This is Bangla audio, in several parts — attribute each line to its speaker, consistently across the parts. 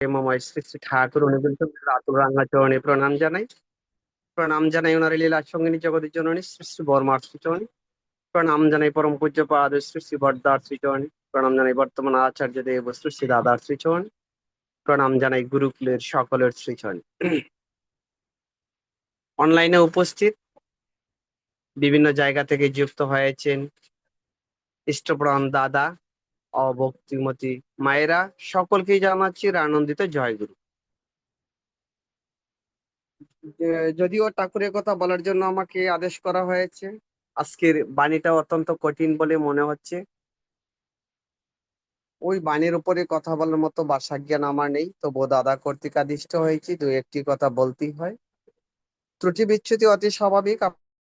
Speaker 1: প্রেমময় শ্রী শ্রী ঠাকুর অনুকূল আতুর রাঙ্গা চরণে প্রণাম জানাই। প্রণাম জানাই ওনার লীলা সঙ্গিনী জগতের জননী শ্রী শ্রী বর্মার শ্রীচরণী। প্রণাম জানাই পরম পূজ্য পাদ শ্রী শ্রী বর্দার শ্রীচরণী। প্রণাম জানাই বর্তমান আচার্য দেব শ্রী শ্রী দাদার শ্রীচরণী। প্রণাম জানাই গুরুকুলের সকলের শ্রীচরণী। অনলাইনে উপস্থিত বিভিন্ন জায়গা থেকে যুক্ত হয়েছেন ইষ্টপ্রাণ দাদা অভক্তিমতী মায়েরা সকলকেই জানাচ্ছি আনন্দিত জয়গুরু। যদিও ঠাকুরের কথা বলার জন্য আমাকে আদেশ করা হয়েছে, আজকের বাণীটা অত্যন্ত কঠিন বলে মনে হচ্ছে। ওই বাণীর উপরে কথা বলার মতো ভাষা জ্ঞান আমার নেই তবু দাদা কর্তৃক আদিষ্ট হয়েছি, দু একটি কথা বলতেই হয়। ত্রুটি বিচ্যুতি অতি স্বাভাবিক,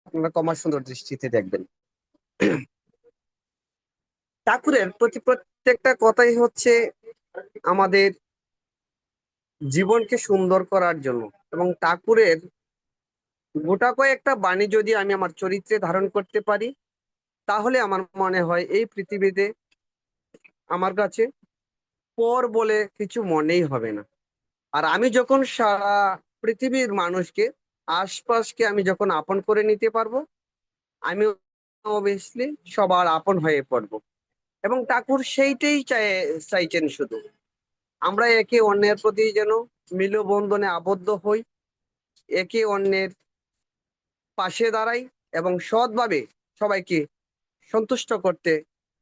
Speaker 1: আপনারা কমার সুন্দর দৃষ্টিতে দেখবেন। ঠাকুরের প্রতি প্রত্যেকটা কথাই হচ্ছে আমাদের জীবনকে সুন্দর করার জন্য। এবং ঠাকুরের গোটা কয়েকটা বাণী যদি আমি আমার চরিত্রে ধারণ করতে পারি, তাহলে আমার মনে হয় এই পৃথিবীতে আমার কাছে পর বলে কিছু মনেই হবে না। আর আমি যখন সারা পৃথিবীর মানুষকে, আশপাশকে আমি যখন আপন করে নিতে পারব আমি অবভিয়াসলি সবার আপন হয়ে পড়ব। এবং ঠাকুর সেইটাই চাই চাইছেন শুধু। আমরা একে অন্যের প্রতি যেন মিলবন্ধনে আবদ্ধ হই, একে অন্যের পাশে দাঁড়াই এবং সৎভাবে সবাইকে সন্তুষ্ট করতে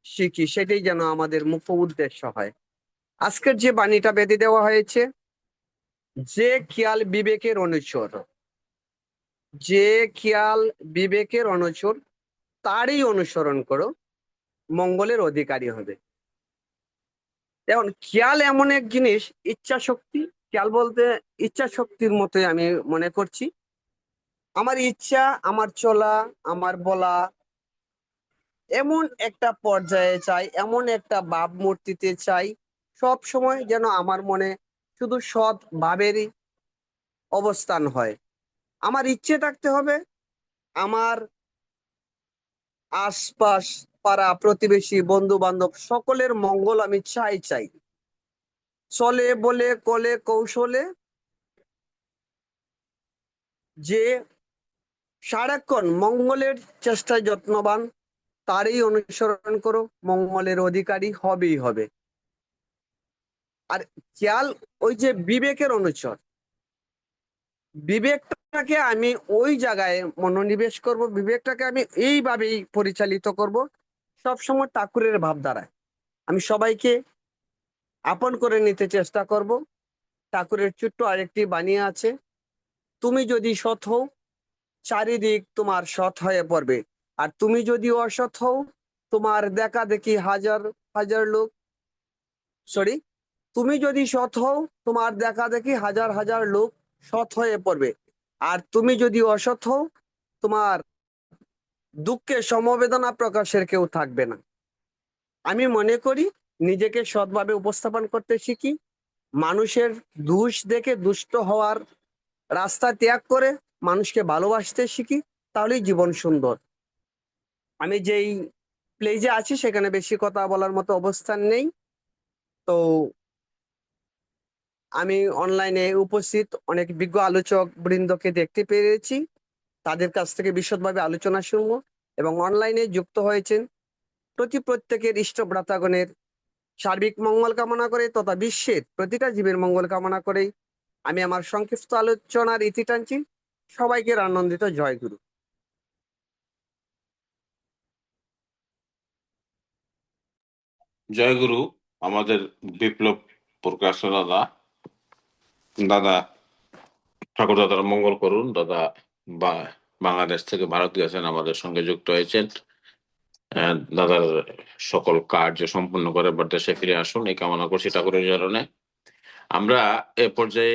Speaker 1: শিখি, সেটাই যেন আমাদের মুখ্য উদ্দেশ্য হয়। আজকের যে বাণীটা বেঁধে দেওয়া হয়েছে, যে খেয়াল বিবেকের অনুচর, যে খেয়াল বিবেকের অনুচর, তারই অনুসরণ করো। মঙ্গলের অধিকারী হবে। এখন খেয়াল এমন এক জিনিস, ইচ্ছা শক্তি, খেয়াল বলতে ইচ্ছা শক্তির মতোই আমি মনে করছি। আমার ইচ্ছা, আমার চলা, আমার বলা, এমন একটা পর্যায়ে চাই, এমন একটা ভাব মূর্তিতে চাই, সব সময় যেন আমার মনে শুধু সৎ ভাবেরই অবস্থান হয়। আমার ইচ্ছে থাকতে হবে, আমার আশপাশ পাড়া, প্রতিবেশী বন্ধু বান্ধব সকলের মঙ্গল আমি চাই চাই। চলে, বলে, কলে, কৌশলে যে সারাক্ষণ মঙ্গলের চেষ্টায় যত্নবান, তারই অনুসরণ করো, মঙ্গলের অধিকারী হবেই হবে। আর খেয়াল, ওই যে বিবেকের অনুচর। বিবেকটাকে আমি ওই জায়গায় মনোনিবেশ করব, বিবেকটাকে আমি এইভাবেই পরিচালিত করব সবসময় ঠাকুরের ভাবধারায় আমি সবাইকে আপন করে নিতে চেষ্টা করব। ঠাকুরের ছোট্ট আরেকটি বানিয়ে আছে, তুমি যদি সৎ হও, চারিদিক তোমার সৎ হয়ে পড়বে। আর তুমি যদি অসৎ হও, তোমার দেখা দেখি হাজার হাজার লোক সরি তুমি যদি সৎ হও, তোমার দেখা দেখি হাজার হাজার লোক সৎ হয়ে পড়বে। আর তুমি যদি অসৎ হও, তোমার দুঃখে সমবেদনা প্রকাশের কেউ থাকবে না। আমি মনে করি নিজেকে সৎভাবে উপস্থাপন করতে শিখি, মানুষের দুষ দেখে দুষ্ট হওয়ার রাস্তা ত্যাগ করে মানুষকে ভালোবাসতে শিখি, তাহলেই জীবন সুন্দর। আমি যেই প্লেজে আছি সেখানে বেশি কথা বলার মতো অবস্থান নেই। তো আমি অনলাইনে উপস্থিত অনেক বিজ্ঞ আলোচক বৃন্দকে দেখতে পেরেছি। তাদের কাছ থেকে বিশদভাবে আলোচনা শুনব এবং অনলাইনে যুক্ত হয়েছেন প্রতি প্রত্যেকের ইষ্টভ্রাতাগণের সার্বিক মঙ্গল কামনা করে তথা বিশ্বের প্রতিটা জীবের মঙ্গল কামনা করেই আমি আমার সংক্ষিপ্ত আলোচনার ইতি টানছি। সবাইকে আনন্দিত জয় গুরু।
Speaker 2: জয়গুরু আমাদের বিপ্লব প্রকাশ দাদা। দাদা, ঠাকুর দাদার মঙ্গল করুন। দাদা বা- বাংলাদেশ থেকে ভারত গেছেন, আমাদের সঙ্গে যুক্ত হয়েছেন। দাদার সকল কার্য সম্পন্ন করে দেশে ফিরে আসুন, এই কামনা করছি ঠাকুরের চরণে। আমরা এ পর্যায়ে